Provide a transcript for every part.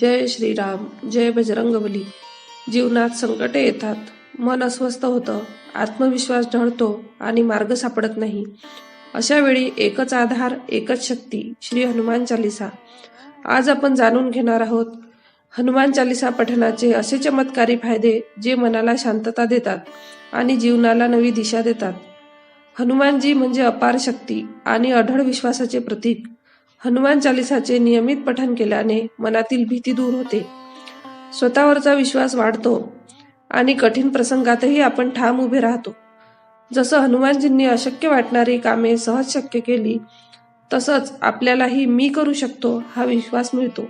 जय श्रीराम जय बजरंगबली. जीवनात संकटे येतात. मन अस्वस्थ होतं. आत्मविश्वास ढळतो आणि मार्ग सापडत नाही. अशा वेळी एकच आधार एकच शक्ती श्री हनुमान चालिसा. आज आपण जाणून घेणार आहोत हनुमान चालिसा पठणाचे असे चमत्कारी फायदे जे मनाला शांतता देतात आणि जीवनाला नवी दिशा देतात. हनुमानजी म्हणजे अपार शक्ती आणि अढळ विश्वासाचे प्रतीक. हनुमान चालिसाचे नियमित पठण केल्याने मनातील भीती दूर होते. स्वतःवरचा विश्वास वाढतो आणि कठीण प्रसंगातही आपण ठाम उभे राहतो. जसं हनुमानजींनी अशक्य वाटणारी कामे सहज शक्य केली तसंच आपल्यालाही मी करू शकतो हा विश्वास मिळतो.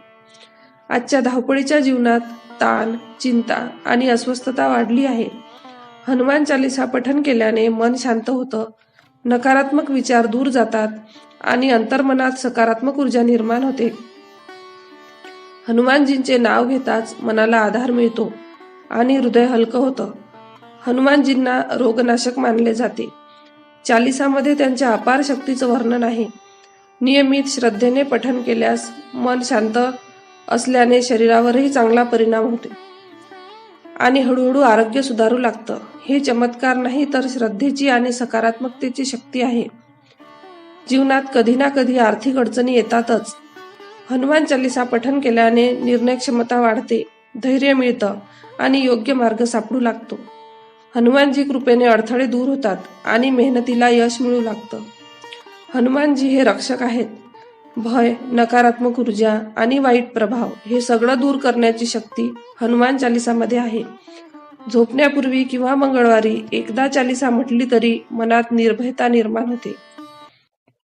आजच्या धावपळीच्या जीवनात ताण चिंता आणि अस्वस्थता वाढली आहे. हनुमान चालिसा पठन केल्याने मन शांत होतं नकारात्मक विचार दूर जातात आणि अंतर्मनात सकारात्मक ऊर्जा निर्माण होते. हनुमानजींचे नाव घेताच मनाला आधार मिळतो आणि हृदय हलकं होतं. हनुमानजींना रोगनाशक मानले जाते. चालिसामध्ये त्यांच्या अपार शक्तीचं वर्णन आहे. नियमित श्रद्धेने पठन केल्यास मन शांत असल्याने शरीरावरही चांगला परिणाम होते. आणि हळूहळू आरोग्य सुधारू लागतं. हे चमत्कार नाही तर श्रद्धेची आणि सकारात्मकतेची शक्ती आहे. जीवनात कधी ना कधी आर्थिक अडचणी येतातच. हनुमान चालिसा पठन केल्याने निर्णय क्षमता वाढते धैर्य मिळतं आणि योग्य मार्ग सापडू लागतो. हनुमानजी कृपेने अडथळे दूर होतात आणि मेहनतीला यश मिळू लागतं. हनुमानजी हे रक्षक आहेत. भय नकारात्मक ऊर्जा आणि वाईट प्रभाव हे सगळं दूर करण्याची शक्ती हनुमान चालिसामध्ये आहे. झोपण्यापूर्वी किंवा मंगळवारी एकदा चालिसा म्हटली तरी मनात निर्भयता निर्माण होते.